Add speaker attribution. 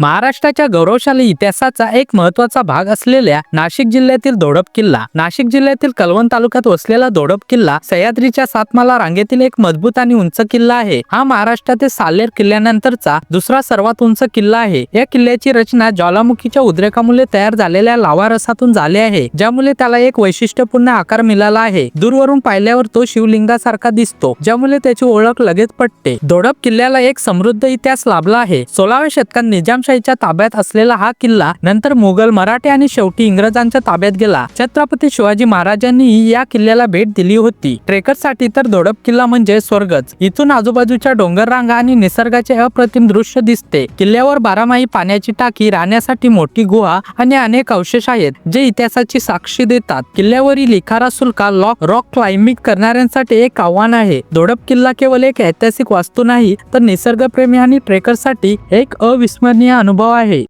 Speaker 1: महाराष्ट्राच्या गौरवशाली इतिहासाचा एक महत्त्वाचा भाग असलेल्या नाशिक जिल्ह्यातील दोडप किल्ला. नाशिक जिल्ह्यातील कलवण तालुक्यात वसलेला दोडप किल्ला सह्याद्रीच्या सातमाला रांगेतील एक मजबूत आणि उंच किल्ला आहे. हा महाराष्ट्रातील सालेर किल्ल्यानंतरचा दुसरा सर्वात उंच किल्ला आहे. या किल्ल्याची रचना ज्वालामुखीच्या उद्रेकामुळे तयार झालेल्या लावा रसातून झाली आहे ज्यामुळे त्याला एक वैशिष्ट्यपूर्ण आकार मिळाला आहे. दूरवरून पाहिल्यावर तो शिवलिंगासारखा दिसतो ज्यामुळे त्याची ओळख लगेच पटते. दोडप किल्ल्याला एक समृद्ध इतिहास लाभला आहे. सोळाव्या शतकात निजामशाहीच्या ताब्यात असलेला हा किल्ला नंतर मुघल मराठी आणि शेवटी इंग्रजांच्या ताब्यात गेला. छत्रपती शिवाजी महाराजांनी या किल्ल्याला भेट दिली होती. ट्रेकरसाठी तर दोडप किल्ला म्हणजे स्वर्गच. इथून आजूबाजूच्या डोंगर रांगा आणि निसर्गाचे अप्रतिम दृश्य दिसते. किल्ल्यावर बारामाही पाण्याची टाकी राहण्यासाठी मोठी गुहा आणि अनेक अवशेष आहेत जे इतिहासाची साक्षी देतात. किल्ल्यावरील लिखारा सुलका लॉक रॉक क्लाइम्बिंग करणाऱ्यांसाठी एक आव्हान आहे. दोडप किल्ला केवळ एक ऐतिहासिक वास्तू नाही तर निसर्गप्रेमी आणि ट्रेकरसाठी एक अविस्मरणीय अनुभव आहे.